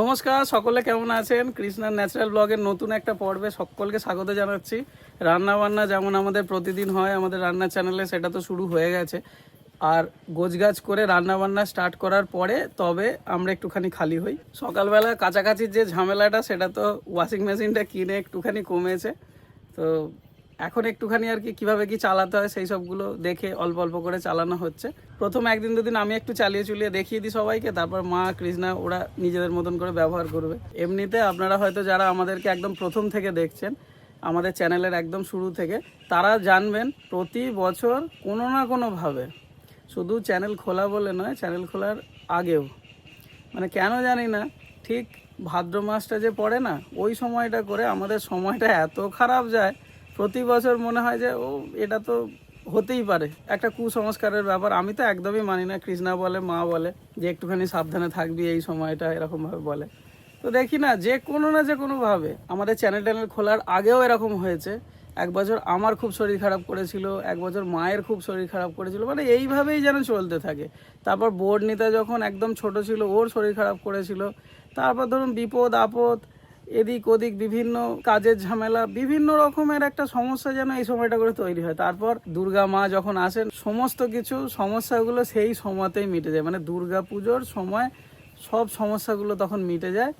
নমস্কার, সকলে কেমন আছেন? কৃষ্ণার ন্যাচারাল ব্লগের নতুন একটা পর্বে সকলকে স্বাগত জানাচ্ছি। রান্না বান্না যেমন আমাদের প্রতিদিন হয়, আমাদের রান্নার চ্যানেলে সেটা তো শুরু হয়ে গেছে। আর গোছগাছ করে রান্না বান্না স্টার্ট করার পরে তবে আমরা একটুখানি খালি হই। সকালবেলা কাছাকাছির যে ঝামেলাটা, সেটা তো ওয়াশিং মেশিনটা কিনে একটুখানি কমেছে। তো এখন একটুখানি আর কি কীভাবে কি চালাতে হয় সেই সবগুলো দেখে অল্প অল্প করে চালানো হচ্ছে। প্রথম একদিন দুদিন আমি একটু চালিয়ে চুলিয়ে দেখিয়ে দিই সবাইকে, তারপর মা, কৃষ্ণা ওরা নিজেদের মতন করে ব্যবহার করবে। এমনিতে আপনারা হয়তো যারা আমাদেরকে একদম প্রথম থেকে দেখছেন, আমাদের চ্যানেলের একদম শুরু থেকে, তারা জানবেন প্রতি বছর কোনো না কোনোভাবে শুধু চ্যানেল খোলা বলে নয়, চ্যানেল খোলার আগেও। মানে কেন জানি না, ঠিক ভাদ্র মাসটা যে পড়ে না, ওই সময়টা করে আমাদের সময়টা এত খারাপ যায় প্রতি বছর মনে হয় যে, ও, এটা তো হতেই পারে। একটা কুসংস্কারের ব্যাপার। আমি তো একদমই মানি না, কৃষ্ণা বলে, মা বলে, যে একটুখানি সাবধানে থাকবি, এই সময়টা এরকমভাবে বলে। তো দেখি না, যে কোনো না যে কোনোভাবে আমাদের চ্যানেল ট্যানেল খোলার আগেও এরকম হয়েছে। এক বছর আমার খুব শরীর খারাপ করেছিল, এক বছর মায়ের খুব শরীর খারাপ করেছিল মানে এইভাবেই যেন চলতে থাকে। তারপর বোর্ড নিতে যখন একদম ছোট ছিল, ওর শরীর খারাপ করেছিল। তারপর ধরুন বিপদ, আপদ এদিক ওদিক বিভিন্ন কাজের ঝামেলা, বিভিন্ন রকমের একটা সমস্যা যেন এই সময়টা করে তৈরি হয়। তারপর দুর্গা মা যখন আসেন, সমস্ত কিছু সমস্যাগুলো সেই সময়তেই মিটে যায়। মানে দুর্গা পুজোর সময় সব সমস্যাগুলো তখন মিটে যায়।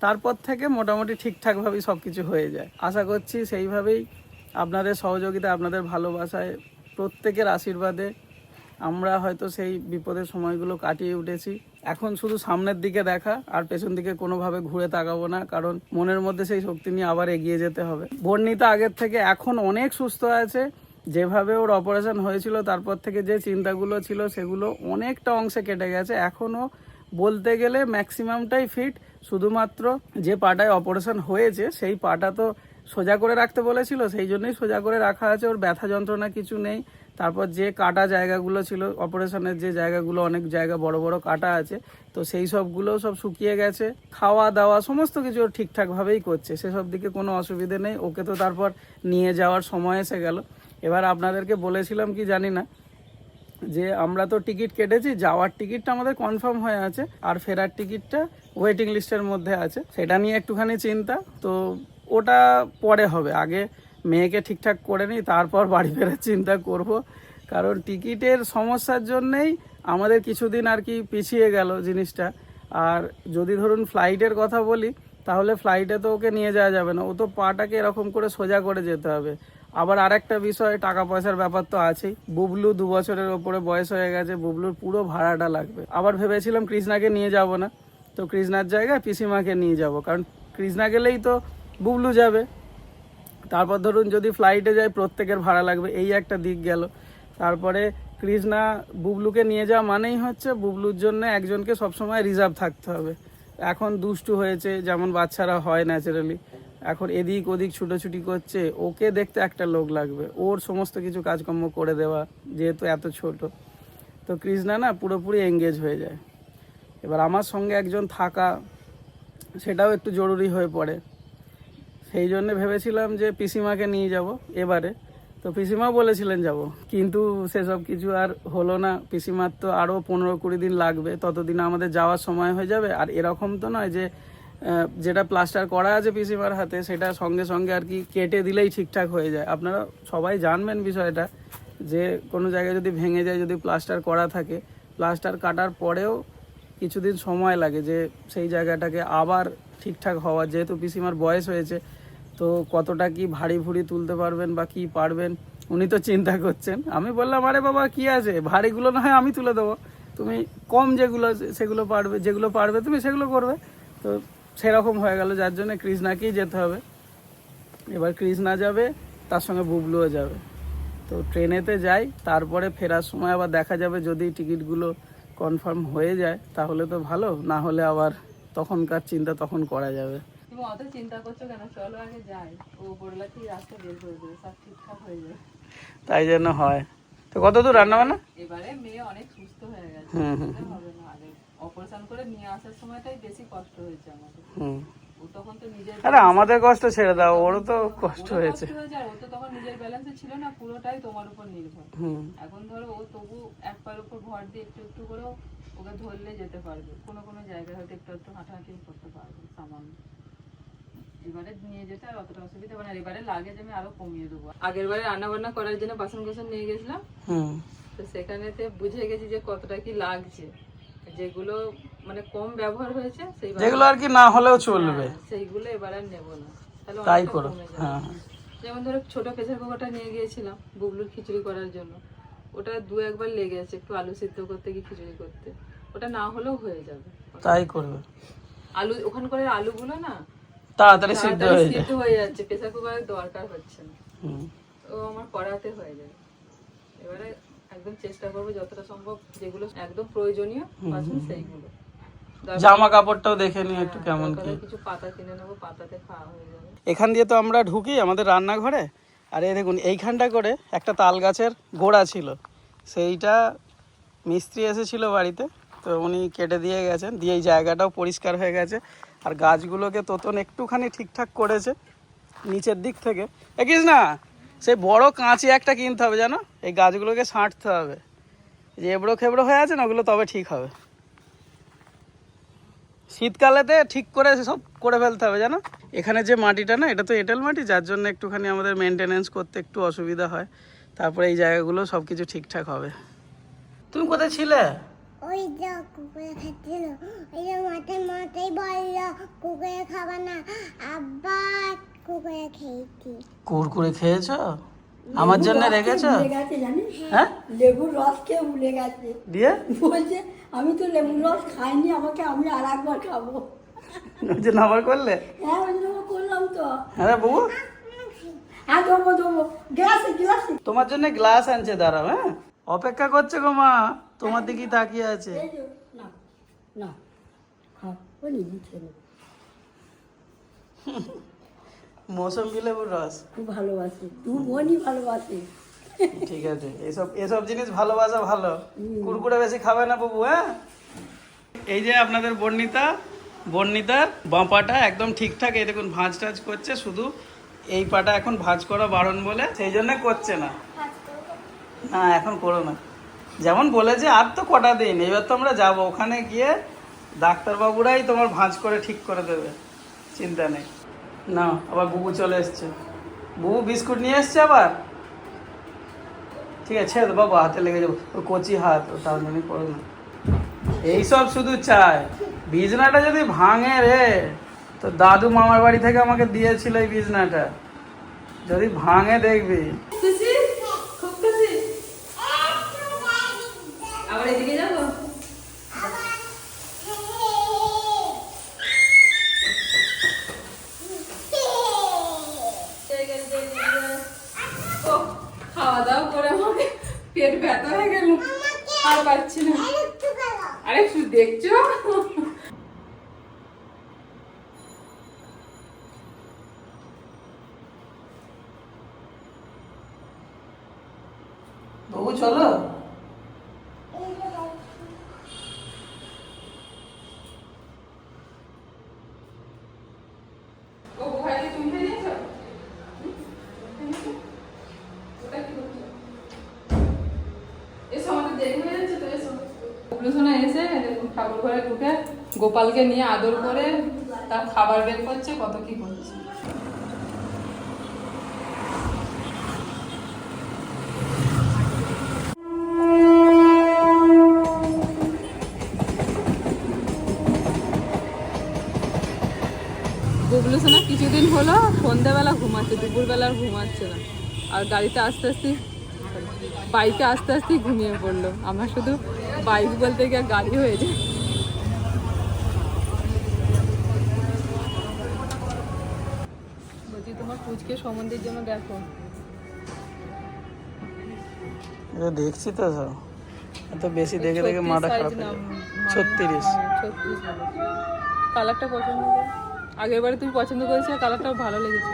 তারপর থেকে মোটামুটি ঠিকঠাকভাবেই সব কিছু হয়ে যায়। আশা করছি সেইভাবেই আপনাদের সহযোগিতা, আপনাদের ভালোবাসায় প্রত্যেকের আশীর্বাদে আমরা হয়তো সেই বিপদের সময়গুলো কাটিয়ে উঠেছি। এখন শুধু সামনের দিকে দেখা আর পেছন দিকে কোনোভাবে ঘুরে তাকাবো না, কারণ মনের মধ্যে সেই শক্তি নিয়ে আবার এগিয়ে যেতে হবে। বর্ণিতা আগের থেকে এখন অনেক সুস্থ আছে। যেভাবে ওর অপারেশন হয়েছিল, তারপর থেকে যে চিন্তাগুলো ছিল, সেগুলো অনেকটা অংশে কেটে গেছে। এখনও বলতে গেলে ম্যাক্সিমামটাই ফিট শুধুমাত্র যে পাটায় অপারেশন হয়েছে, সেই পাটা তো সোজা করে রাখতে বলেছিল, সেই জন্যই সোজা করে রাখা আছে। ওর ব্যথা যন্ত্রণা কিছু নেই। তারপর যে কাটা জায়গাগুলো ছিল, অপারেশনের যে জায়গাগুলো, অনেক জায়গা বড় বড় কাটা আছে, তো সেই সবগুলো সব শুকিয়ে গেছে। খাওয়া দাওয়া সমস্ত কিছু ঠিকঠাকভাবেই করছে, সেসব দিকে কোনো অসুবিধে নেই, ওকে তো তারপর নিয়ে যাওয়ার সময় এসে গেল। এবার আপনাদেরকে বলেছিলাম কি জানি না, যে আমরা তো টিকিট কেটেছি, যাওয়ার টিকিটটা আমাদের কনফার্ম হয়ে আছে, আর ফেরার টিকিটটা ওয়েটিং লিস্টের মধ্যে আছে। সেটা নিয়ে একটুখানি চিন্তা, তো ওটা পরে হবে, আগে মেয়েকে ঠিকঠাক করে নিই, তারপর বাড়ি ফেরার চিন্তা করব। কারণ টিকিটের সমস্যার জন্যেই আমাদের কিছুদিন আর কি পিছিয়ে গেল জিনিসটা। আর যদি ধরুন ফ্লাইটের কথা বলি, তাহলে ফ্লাইটে তো ওকে নিয়ে যাওয়া যাবে না। ও তো পাটাকে এরকম করে সোজা করে যেতে হবে। আবার আরেকটা বিষয় টাকা পয়সার ব্যাপার তো আছেই। বুবলু দু বছরের ওপরে বয়স হয়ে গেছে, বুবলুর পুরো ভাড়াটা লাগবে। আবার ভেবেছিলাম কৃষ্ণাকে নিয়ে যাব না। তো কৃষ্ণার জায়গায় পিসিমাকে নিয়ে যাব। কারণ কৃষ্ণা গেলেই তো বুবলু যাবে। তারপর ধরুন যদি ফ্লাইটে যায় প্রত্যেকের ভাড়া লাগবে। এই একটা দিক গেল। তারপরে কৃষ্ণা, বুবলুকে নিয়ে যাওয়া মানেই হচ্ছে বুবলুর জন্য একজনকে সবসময় রিজার্ভ থাকতে হবে। এখন দুষ্টু হয়েছে, যেমন বাচ্চারা হয় ন্যাচারালি এখন এদিক ওদিক ছুটোছুটি করছে, ওকে দেখতে একটা লোক লাগবে। ওর সমস্ত কিছু কাজকর্ম করে দেওয়া, যেহেতু এত ছোট। তো কৃষ্ণা না পুরোপুরি এঙ্গেজ হয়ে যায়। এবার আমার সঙ্গে একজন থাকা, সেটাও একটু জরুরি হয়ে পড়ে। সেই জন্য ভেবেছিলাম যে পিসিমাকে নিয়ে যাব এবারে। তো পিসিমা বলেছিলেন যাব। কিন্তু সেসব কিছু আর হলো না। পিসিমার তো আরও পনেরো কুড়ি দিন লাগবে। ততদিন আমাদের যাওয়ার সময় হয়ে যাবে। আর এরকম তো নয় যে যেটা প্লাস্টার করা আছে পিসিমার হাতে, সেটা সঙ্গে সঙ্গে আর কি কেটে দিলেই ঠিকঠাক হয়ে যায়। আপনারা সবাই জানবেন বিষয়টা যে, কোনো জায়গায় যদি ভেঙে যায়, যদি প্লাস্টার করা থাকে, প্লাস্টার কাটার পরেও কিছুদিন সময় লাগে যে, সেই জায়গাটাকে আবার ঠিকঠাক হওয়া যেহেতু পিসিমার বয়স হয়েছে তো কতটা কি ভারী ভুড়ি তুলতে পারবেন বা কি পারবেন, উনি তো চিন্তা করছেন। আমি বললাম, আরে বাবা, কি আছে? ভারীগুলো না হয় আমি তুলে দেবো। তুমি কম যেগুলো সেগুলো পারবে, যেগুলো পারবে তুমি সেগুলো করবে। তো সেরকম হয়ে গেল, যার জন্য কৃষ্ণাকেই যেতে হবে। এবার কৃষ্ণা যাবে, তার সঙ্গে বুবলুও যাবে। তো ট্রেনেতে যাই, তারপরে ফেরার সময় আবার দেখা যাবে, যদি টিকিটগুলো কনফার্ম হয়ে যায়, তাহলে তো ভালো, না হলে আবার তখনকার চিন্তা তখন করা যাবে। তুমি অত চিন্তা করছ কেন? চলো আগে যাই। ও রাস্তা বের করে দেবে সব ঠিকঠাক হয়ে যাবে। তাই জন্য হয়। তো কত দূর রান্না বান্না? এবারে মেয়ে অনেক সুস্থ হয়ে গেছে। হবে না আগে অপারেশন করে নিয়ে আসার সময়টাই বেশি কষ্ট হয়েছে আমাদের। হুম। ও তো নিজের আরে আমাদের কষ্ট ছেড়ে দাও ওরও তো কষ্ট হয়েছে। ও তো তখন নিজের ব্যালেন্সে ছিল না পুরোটাই তোমার উপর নির্ভর। এখন ধরো ও তবু এক পায়ের উপর ভর দিয়ে একটু একটু করেও ওকে ধরলে যেতে পারবে। কোনো কোনো জায়গায় হয়তো একটু একটু হাঁটাহাঁটিও করতে পারবে সামান্য। এবারে নিয়ে যেতে আর অতটা অসুবিধা হবে না। এবারে লাগেজ আমি আরও কমিয়ে দেবো। আগের বারে রান্না বান্না করার জন্য বাসন কোসন নিয়ে গেছিলাম। তো সেখানেতে বুঝে গেছি যে কতটা কি লাগছে। যেগুলো মানে কম ব্যবহার হয়েছে সেইভাবে যেগুলো আর কি না হলেও চলবে। হ্যাঁ, সেইগুলো এবার আর নেব না। তাই করো। হ্যাঁ। যেমন ধরো ছোট প্রেসার কুকারটা নিয়ে গিয়েছিলাম বুবলুর খিচুড়ি করার জন্য। ওটা দু একবার লেগে আছে একটু আলু সিদ্ধ করতে কি খিচুড়ি করতে। ওটা না হলেও হয়ে যাবে। তাই করবে। আলু ওখানকার আলুগুলো না তাড়াতাড়ি সিদ্ধ হয়ে যায়। হয়ে যাচ্ছে প্রেসার কুকারের দরকার হচ্ছে না। ও আমার কড়াতে হয়ে যায়। এবারে একদম চেষ্টা করব যতটা সম্ভব যেগুলো একদম প্রয়োজনীয় বাসন সেইগুলো। জামা কাপড়টাও দেখে নিই একটু কেমন কি। কিছু পাতা কিনে নেব পাতাতে খাওয়া হয়ে যাবে। এখান দিয়ে তো আমরা ঢুকি আমাদের রান্নাঘরে। আর এই দেখুন এইখানটা করে একটা তাল গাছের গোড়া ছিল। সেইটা মিস্ত্রি এসেছিল বাড়িতে তো উনি কেটে দিয়ে গেছেন দিয়ে এই জায়গাটাও পরিষ্কার হয়ে গেছে। আর গাছগুলোকে তোতন একটুখানি ঠিকঠাক করেছে, নিচের দিক থেকে। দেখিস না সেই বড় কাঁচি একটা কিনতে হবে জানো? এই গাছগুলোকে ছাঁটতে হবে। যে এবড়ো খেবড়ো হয়ে আছে না, ওগুলো তবে ঠিক হবে। শীতকালেতে ঠিক করে সব করে ফেলতে হবে জানো? এখানে যে মাটিটা না, এটা তো এঁটেল মাটি, যার জন্য একটুখানি আমাদের মেনটেনেন্স করতে একটু অসুবিধা হয়। তারপরে এই জায়গাগুলো সব কিছু ঠিকঠাক হবে। তুমি কোথায় ছিলে? ওই যে কুকুরে খাচ্ছিল ওই যে মাথায় মাথায় বলল কুকুরে খাবা না। আবার কুকুরে খেয়েছি। কুরকুরে খেয়েছো? আমার জন্য রেখেছো? হ্যাঁ? লেবুর রস খেয়ে ভুলে গেছে? দিয়ে? বলছে আমি তো লেবুর রস খাইনি আমাকে আমি আর একবার খাব। ওই জন্য আবার করলে? হ্যাঁ ওই জন্য করলাম তো। হ্যাঁ বাবু। হ্যাঁ দেবো দেবো গ্লাসে গ্লাসে। তোমার জন্য গ্লাস আনছে দাঁড়াও হ্যাঁ? অপেক্ষা করছে গো মা। তোমার দিকেই তাকিয়ে আছে। না না খাও মৌসম্বি লেবুর রস। খুব ভালোবাসে তুই মনই ভালোবাসে। ঠিক আছে এসব এসব জিনিস ভালোবাসা ভালো। কুরকুরে বেশি খাবে না বাবু হ্যাঁ? এই যে আপনাদের বর্ণিতা বর্ণিতার বাঁপাটা একদম ঠিকঠাক এই দেখুন ভাঁজ টাজ করছে শুধু এই পাটা এখন ভাঁজ করা বারণ বলে সেই জন্য করছে না। না এখন করো না। যেমন বলেছে, আর তো কটা দিন? এবার তো আমরা যাব। ওখানে গিয়ে ডাক্তারবাবুরাই তোমার ভাঁজ করে ঠিক করে দেবে। চিন্তা নেই। না, আবার বুবু চলে এসছে। বুবু বিস্কুট নিয়ে এসছে আবার? ঠিক আছে, ছেড়ে বাবা, হাতে লেগে যাব। ওর কচি হাত, ও তার জন্য করো না এইসব শুধু চায়। বিজনাটা যদি ভাঙে রে, তো দাদু মামার বাড়ি থেকে আমাকে দিয়েছিল এই বিজনাটা যদি ভাঙে দেখবি। এদিকে যাব? খাওয়া দাওয়া করে আমাকে পেট ব্যথা হয়ে গেল। আর পারছি না। আরে শুধু দেখছ? বাবু চলো ও ভাইকে তুমি নিয়েছো ওটা কি করছ এসো আমাদের দেরি হয়ে যাচ্ছে তো এসো উপলোচনা এসে দেখুন ঠাকুর ঘরে ঢুকে গোপালকে নিয়ে আদর করে তার খাবার বের করছে, কত কি করছে। কিছুদিন হলো সন্ধ্যেবেলা ঘুমাচ্ছে, দুপুরবেলা আর ঘুমাচ্ছে না। আর গাড়িতে আস্তে আস্তে বাইকে আস্তে আস্তে ঘুমিয়ে পড়ল। আমার শুধু বাইক বলতে গিয়ে গাড়ি হয়ে যায় বলছি তোমার পুচকে সম্বন্ধের জন্য দেখো। এটা দেখছি তো সব। এত বেশি দেখে দেখে মাথা খারাপ ছত্রিশ। ছত্রিশ কালারটা পছন্দ করে। আগের বারে তুমি পছন্দ করেছিলে কালারটাও ভালো লেগেছে?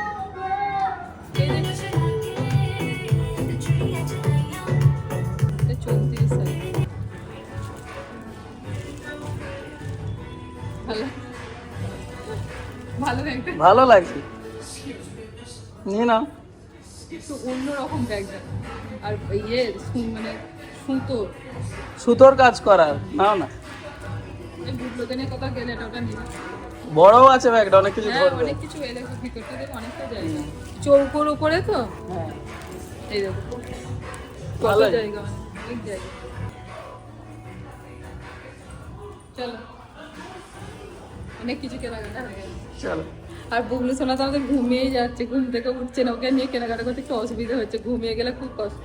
ভালো লাগছে। নিয়ে নাও। একটু অন্যরকম ব্যাগটা আর ইয়ে মানে সুতো। সুতোর কাজ করার নাও না। নিয়ে কোথাও গেলে ওটা বড় আছে ব্যাগটা অনেক কিছু হ্যাঁ ধরবে। অনেক কিছু এলে ভিতরটা দেখো অনেকটা জায়গা চৌকোর উপরে তো? হ্যাঁ। এই দেখো। কত জায়গা অনেক জায়গা। চলো। অনেক কিছু হয়ে গেছে চলো। আর বুবলু সোনা তো আমাদের ঘুমিয়েই যাচ্ছে ঘুম থেকে উঠছে না। ওকে নিয়ে কেনাকাটা করতে একটু অসুবিধা হচ্ছে ঘুমিয়ে গেলে খুব কষ্ট।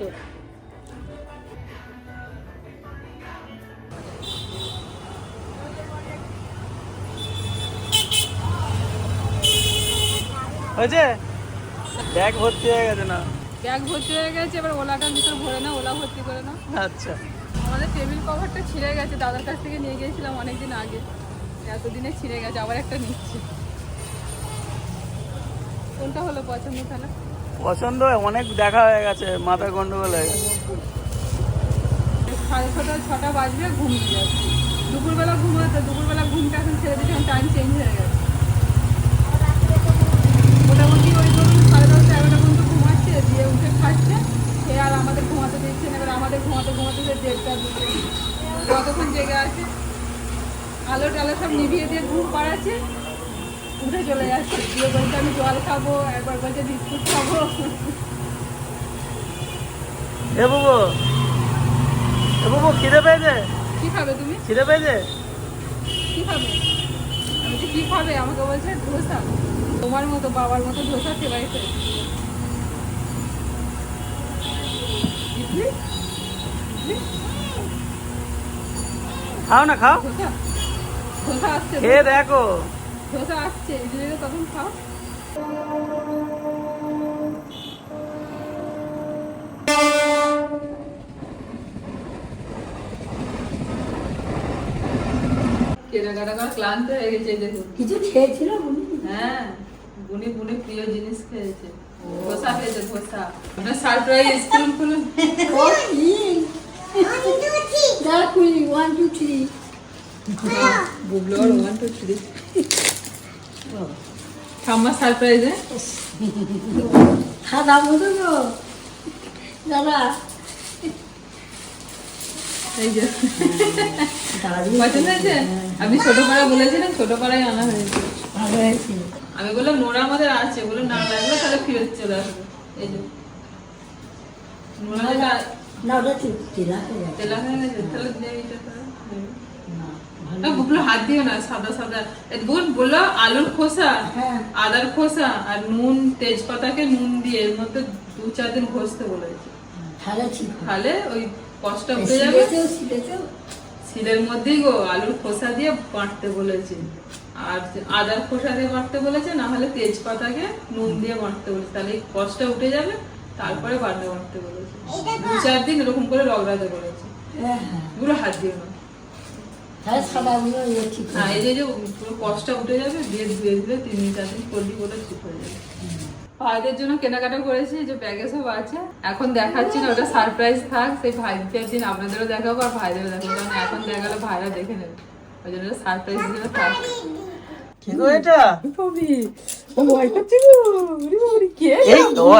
হয়েছে? ব্যাগ ভর্তি হয়ে গেছে না? ব্যাগ ভর্তি হয়ে গেছে এবার ওলাটার ভিতর ভরে না ওলা ভর্তি করে না আচ্ছা। আমাদের টেবিল কভারটা ছিঁড়ে গেছে দাদার কাছ থেকে নিয়ে গিয়েছিলাম অনেকদিন আগে। এতদিনে ছিঁড়ে গেছে আবার একটা নিচ্ছি। কোনটা হলো পছন্দ তাহলে? পছন্দ অনেক দেখা হয়ে গেছে মাথা গন্ডগোল হয়ে গেছে। সাড়ে ছটা ছটা বাজবে ঘুমিয়ে যাচ্ছে। দুপুরবেলা ঘুমাতো দুপুরবেলা ঘুমটা এখন ছেড়ে টাইম চেঞ্জ হয়ে গেছে। মোটামুটি ওই ধরুন সাড়ে দশটা এগারোটা পর্যন্ত ঘুমাচ্ছে দিয়ে উঠে খাচ্ছে সে আর আমাদের ঘুমাতে দিচ্ছে না এবার আমাদের ঘুমাতে ঘুমাতে সে দেড়টা দুটো। কতক্ষণ জেগে আছে আলো টালো সব নিভিয়ে দিয়ে ঘুম পাড়াচ্ছে উঠে চলে যাচ্ছে। দিয়ে বলছে আমি জল খাব একবার বলছে বিস্কুট খাব। এ বাবু এ বাবু খিদে পেয়েছে? কি খাবে তুমি? খিদে পেয়েছে? কি খাবে? আমি কি খাবে? আমাকে বলছে ধোসা। তোমার মতো বাবার মতো ধোসা ইডলি? খাও না খাও। খেয়ে দেখো। ধোসা আসছে ইডলিটা তখন খাও। কেনাকাটা ক্লান্ত হয়ে গেছে দেখুন। কিছু খেয়েছিল হ্যাঁ বুনি বুনি প্রিয় জিনিস খেয়েছে। ধোসা খেয়েছে ধোসা। আপনার সারপ্রাইজ স্কুল খুলুন ও, কি? দাঁড়া খুলি ওয়ান টু থ্রি বুবলু আর ওয়ান টু থ্রি ঠাম্মা সারপ্রাইজ খাদা মতো তো দাদা এই যে পছন্দ হয়েছে আপনি ছোট পাড়া বলেছিলেন ছোট পাড়ায় আনা হয়েছে আমি বললাম নোরা আমাদের আছে বলে না লাগলে তাহলে ফেরত চলে আসবে এই যে নোরা না ওটা হয়ে গেছে তেলা হয়ে গেছে তাহলে দিয়ে বুবলু হাত দিও না সাদা সাদা। এ বলল আলুর খোসা হ্যাঁ। আদার খোসা আর নুন তেজপাতাকে নুন দিয়ে এর মধ্যে দু চার দিন ঘষতে বলেছে। তাহলে ওই কষ্ট উঠে যাবে। শিলের মধ্যেই গো আলুর খোসা দিয়ে বাটতে বলেছে। আর আদার খোসা দিয়ে বাঁটতে বলেছে না হলে তেজপাতাকে নুন দিয়ে বাঁটতে বলেছে। তাহলে এই কষ্টটা উঠে যাবে তারপরে বাটতে বাটতে বলেছে। দু চার দিন এরকম করে রগড়াতে বলেছে। হ্যাঁ হ্যাঁ। পুরো হাত দিও না। তাহলে সাদাগুলো ইয়ে ঠিক হ্যাঁ এই যে যে পুরো কষ্টটা উঠে যাবে দিয়ে ধুয়ে ধুয়ে তিন দিন চার দিন করলি বলে ঠিক হয়ে যাবে। ভাইদের জন্য কেনাকাটা করেছি যে ব্যাগে সব আছে। এখন দেখাচ্ছি না ওটা সারপ্রাইজ থাক সেই ভাইদের দিন আপনাদেরও দেখাবো আর ভাইদেরও দেখাবো কারণ এখন দেখালে ভাইরা দেখে নেবে। ওই জন্য সারপ্রাইজ হিসেবে থাক এটা? ও ভয় করছে গো কে?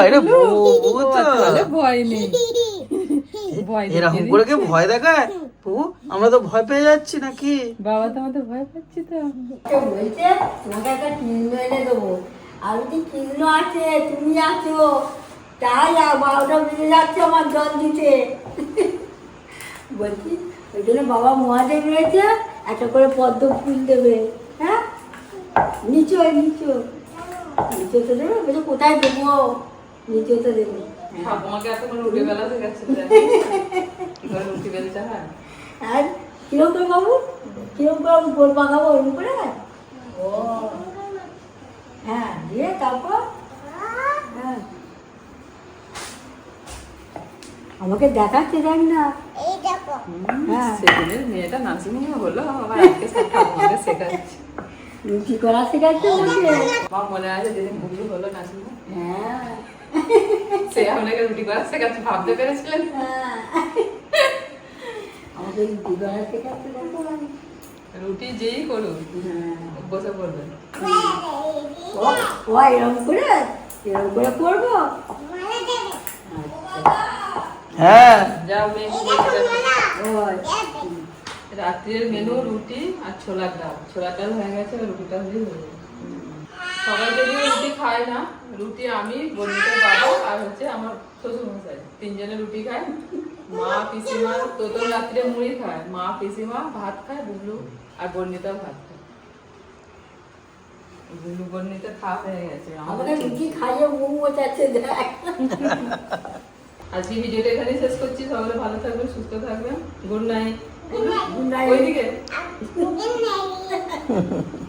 এটা ভয় নেই। ভয় এরকম করে কি ভয় দেখায়? বাবু আমরা তো ভয় পেয়ে যাচ্ছি নাকি? বাবা তো আমাদের ভয় পাচ্ছি তো। তো বলছে তোমাকে একটা কিলো এনে দেবো। আর যদি কিলো আছে? তুমি আছো। তাই বারোটা বেজে যাচ্ছে আমার জল দিতে। বলছি ওই জন্য বাবা মহাদেব রয়েছে একটা করে পদ্ম ফুল দেবে। হ্যাঁ? নিচু নিচু। নিচুতে দেবে? বলছে কোথায় দেবো? নিচুতে দেবে। হ্যাঁ। ঠাকুমাকে এত রুটি বেলা শেখাচ্ছে কি করে রুটি বেলতে হয়। আর কিরম করে বাবু? কিরম করে গোল পাকাবো ওরকম করে? ও। হ্যাঁ দিয়ে তারপর? হ্যাঁ। আমাকে দেখাচ্ছে জানি না। এই দেখো। হ্যাঁ। সেদিনের মেয়েটা নাচুনি বলল আবার আজকে শেখাচ্ছি। রুটি করা শেখাচ্ছে আমাকে মা মনে আছে যেদিন হলো নাচুনি হ্যাঁ। সে আপনাকে রুটি করা শেখাচ্ছে ভাবতে পেরেছিলেন? হ্যাঁ। আমাকে রুটি করা শেখাচ্ছে রুটি যেই করুন হ্যাঁ। বসে পড়বেন ও ও এরকম করে? এরকম করে করব আচ্ছা। হ্যাঁ। যাও মেয়ে ওই রাত্রের মেনু রুটি আর ছোলার ডাল। ছোলার ডাল হয়ে গেছে আর রুটিটা হলেই হয়ে যাবে সবাই যদিও রুটি খায় না রুটি আমি বর্ণিতার বাবা আর হচ্ছে আমার শ্বশুর মশাই তিনজনে রুটি খায়। মা পিসিমা তোতন রাত্রে মুড়ি খায়। মা পিসিমা ভাত খায় বুবলু আর বর্ণিতা ভাত খায়। বুবলু বর্ণিতা খাওয়া হয়ে গেছে। আমাদের রুটি খাইয়ে মুখ মোচাচ্ছে দেখ। আজকে ভিডিওটা এখানে শেষ করছি। সকলে ভালো থাকবেন সুস্থ থাকবেন। Good night. Good night. Good night.